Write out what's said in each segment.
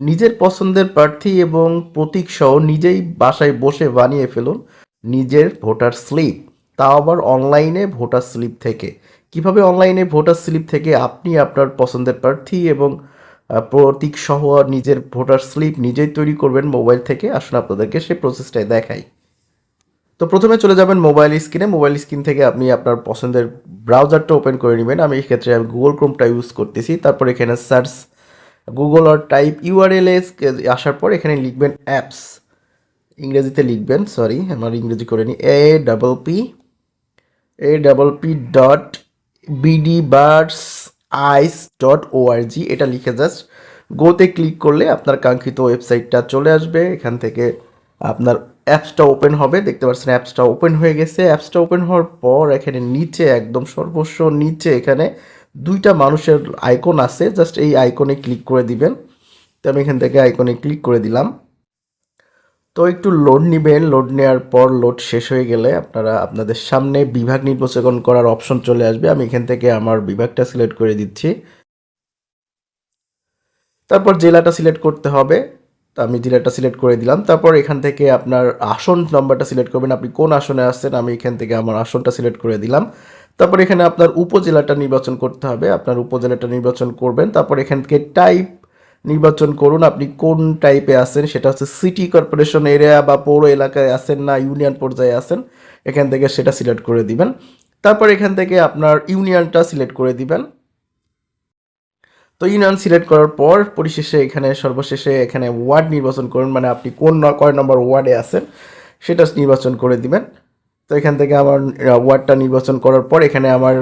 নিজের পছন্দের প্রার্থী এবং প্রতীক সহ নিজেই বাসায় বসে বানিয়ে ফেলুন নিজের ভোটার স্লিপ। তাও আবার অনলাইনে ভোটার স্লিপ থেকে। কীভাবে অনলাইনে ভোটার স্লিপ থেকে আপনি আপনার পছন্দের প্রার্থী এবং প্রতীক সহ নিজের ভোটার স্লিপ নিজেই তৈরি করবেন মোবাইল থেকে? আসুন আপনাদেরকে সেই প্রসেসটাই দেখাই। তো প্রথমে চলে যাবেন মোবাইল স্ক্রিনে। মোবাইল স্ক্রিন থেকে আপনি আপনার পছন্দের ব্রাউজারটা ওপেন করে নেবেন। আমি এক্ষেত্রে আমি গুগল ক্রোমটা ইউজ করতেছি। তারপর এখানে সার্চ গুগল আর টাইপ ইউআরএল আসার পর এখানে লিখবেন অ্যাপস ইংরেজিতে লিখবেন সরি আমার ইংরেজি করে নিই A double P A double P dot BD birds ice dot ORG এটা লিখে জাস্ট গোতে ক্লিক করলে আপনার কাঙ্ক্ষিত ওয়েবসাইটটা চলে আসবে। এখান থেকে আপনার অ্যাপসটা ওপেন হবে। দেখতে পাচ্ছেন অ্যাপসটা ওপেন হয়ে গেছে। অ্যাপসটা ওপেন হওয়ার পর এখানে নিচে, একদম সর্বস্ব নিচে এখানে দুইটা মানুষের আইকন আছে জাস্ট এই আইকনে ক্লিক করে দিবেন। তো আমি এখান থেকে আইকনে ক্লিক করে দিলাম। তো একটু লোড নেবেন লোড নেওয়ার পর লোড শেষ হয়ে গেলে আপনারা আপনাদের সামনে বিভাগ নির্বাচন করার অপশন চলে আসবে। আমি এখান থেকে আমার বিভাগটা সিলেক্ট করে দিচ্ছি। তারপর জেলাটা সিলেক্ট করতে হবে। তো আমি জেলাটা সিলেক্ট করে দিলাম। তারপর এখান থেকে আপনার আসন নাম্বারটা সিলেক্ট করবেন। আপনি কোন আসনে আসছেন আমি এখান থেকে আমার আসনটা সিলেক্ট করে দিলাম। তারপর এখানে আপনার উপজেলাটা নির্বাচন করতে হবে, আপনার উপজেলাটা নির্বাচন করবেন। তারপর এখান থেকে টাইপ নির্বাচন করুন, আপনি কোন টাইপে আছেন, সেটা হচ্ছে সিটি কর্পোরেশন এরিয়া বা পৌর এলাকায় আছেন না ইউনিয়ন পর্যায়ে আছেন, এখান থেকে সেটা সিলেক্ট করে দিবেন। তারপর এখান থেকে আপনার ইউনিয়নটা সিলেক্ট করে দিবেন। তো ইউনিয়ন সিলেক্ট করার পর পরিশেষে এখানে সর্বশেষে এখানে ওয়ার্ড নির্বাচন করুন মানে আপনি কোন কয় নম্বর ওয়ার্ডে আছেন, সেটা নির্বাচন করে দিবেন। তো এখান থেকে আমার ওয়ার্ডটা নির্বাচন করার পর এখানে আমার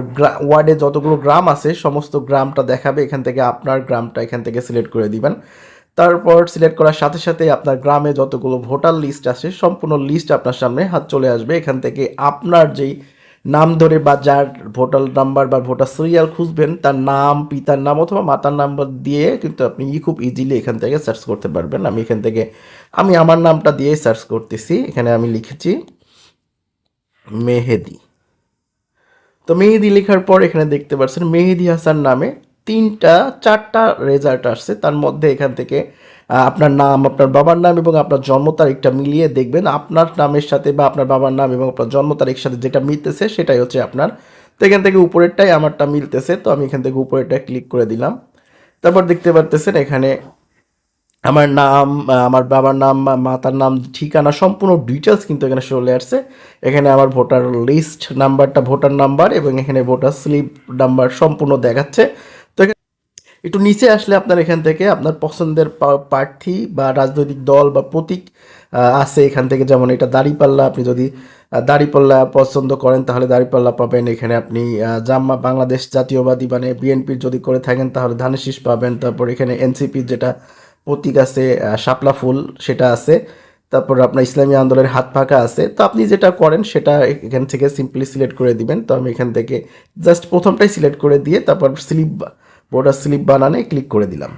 ওয়ার্ডে যতগুলো গ্রাম আছে, সমস্ত গ্রামটা দেখাবে। এখান থেকে আপনার গ্রামটা এখান থেকে সিলেক্ট করে দিবেন। তারপর সিলেক্ট করার সাথে সাথে আপনার গ্রামে যতগুলো ভোটার লিস্ট আছে, সম্পূর্ণ লিস্ট আপনার সামনে হাত চলে আসবে। এখান থেকে আপনার যেই নাম ধরে বা যার ভোটার নাম্বার বা ভোটার সিরিয়াল খুঁজবেন, তার নাম, পিতার নাম অথবা মাতার নাম্বার দিয়ে কিন্তু আপনি খুব ইজিলি এখান থেকে সার্চ করতে পারবেন। আমি এখান থেকে, আমি আমার নামটা দিয়ে সার্চ করতেছি। এখানে আমি লিখেছি মেহেদি। তো মেহেদি লেখার পর এখানে দেখতে পাচ্ছেন, মেহেদি হাসান নামে তিনটা, চারটা রেজাল্ট আসছে। তার মধ্যে এখান থেকে আপনার নাম, আপনার বাবার নাম এবং আপনার জন্ম তারিখটা মিলিয়ে দেখবেন, আপনার নামের সাথে বা আপনার বাবার নাম এবং আপনার জন্ম তারিখের সাথে যেটা মিলতেছে সেটাই হচ্ছে আপনার। তো এখান থেকে উপরেরটাই আমারটা মিলতেছে, তো আমি এখান থেকে উপরেরটা ক্লিক করে দিলাম। তারপর দেখতে পারতেছেন এখানে আমার নাম, আমার বাবার নাম, মাতার নাম, ঠিকানা সম্পূর্ণ ডিটেলস কিন্তু এখানে চলে আসছে। এখানে আমার ভোটার লিস্ট নাম্বারটা ভোটার নাম্বার এবং এখানে ভোটার স্লিপ নাম্বার সম্পূর্ণ দেখাচ্ছে। তো একটু নিচে আসলে আপনার এখান থেকে আপনার পছন্দের প্রার্থী বা রাজনৈতিক দল বা প্রতীক আছে এখান থেকে। যেমন এটা দাড়িপাল্লা, আপনি যদি দাড়িপাল্লা পছন্দ করেন তাহলে দাড়িপাল্লা পাবেন। এখানে আপনি জাম্মা বাংলাদেশ জাতীয়বাদী মানে বিএনপির যদি করে থাকেন তাহলে ধানের শীষ পাবেন। তারপর এখানে এনসিপির যেটা প্রতীক আছে শাপলা ফুল সেটা আছে, তারপর আপনার ইসলামী আন্দোলনের হাত ফাঁকা আছে। তো আপনি যেটা করেন সেটা এখান থেকে সিম্পলি সিলেক্ট করে দিবেন। তো আমি এখান থেকে জাস্ট প্রথমটাই সিলেক্ট করে দিয়ে তারপর স্লিপ বোর্ডার স্লিপ বানানে ক্লিক করে দিলাম।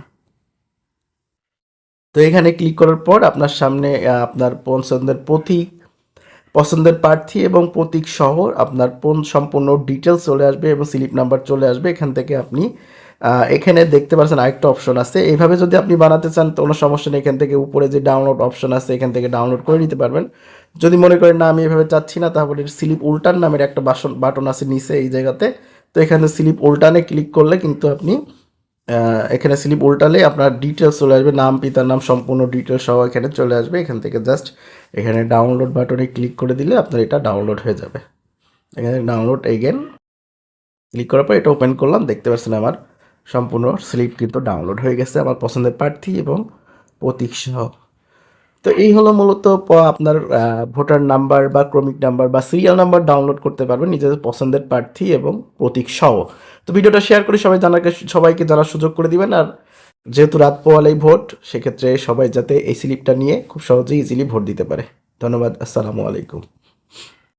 তো এখানে ক্লিক করার পর আপনার সামনে আপনার পছন্দের প্রতীক, পছন্দের প্রার্থী এবং প্রতীক সহ আপনার সম্পূর্ণ ডিটেলস চলে আসবে এবং স্লিপ নাম্বার চলে আসবে। এখান থেকে আপনি এখানে দেখতে পাচ্ছেন আরেকটা অপশন আছে। এইভাবে যদি আপনি বানাতে চান, কোনো সমস্যা নেই, এখান থেকে উপরে যে ডাউনলোড অপশন আছে, এখান থেকে ডাউনলোড করে নিতে পারবেন। যদি মনে করেন, না, আমি এভাবে চাচ্ছি না, তাহলে স্লিপ উল্টান নামের একটা বাসন বাটন আছে নিচে এই জায়গাতে। তো এখানে স্লিপ উল্টানে ক্লিক করলে কিন্তু আপনি এখানে স্লিপ উল্টালে আপনার ডিটেলস চলে আসবে। নাম, পিতার নাম, সম্পূর্ণ ডিটেলস সহ এখানে চলে আসবে। এখান থেকে জাস্ট এখানে ডাউনলোড বাটনে ক্লিক করে দিলে আপনার এটা ডাউনলোড হয়ে যাবে। এখানে ডাউনলোড এগেন ক্লিক করার পর এটা ওপেন করলাম। দেখতে পাচ্ছেন আমার সম্পূর্ণ স্লিপ কিন্তু ডাউনলোড হয়ে গেছে আমার পছন্দের প্রার্থী এবং প্রতীক সহ। তো এই হলো মূলত আপনার ভোটার নাম্বার বা ক্রমিক নাম্বার বা সিরিয়াল নাম্বার ডাউনলোড করতে পারবেন নিজেদের পছন্দের প্রার্থী এবং প্রতীক সহ। তো ভিডিওটা শেয়ার করে সবাই জানাকে সবাইকে জানার সুযোগ করে দিবেন। আর যেহেতু রাত পোয়ালেই ভোট, সেক্ষেত্রে সবাই যাতে এই স্লিপটা নিয়ে খুব সহজেই ইজিলি ভোট দিতে পারে। ধন্যবাদ, আসসালামু আলাইকুম।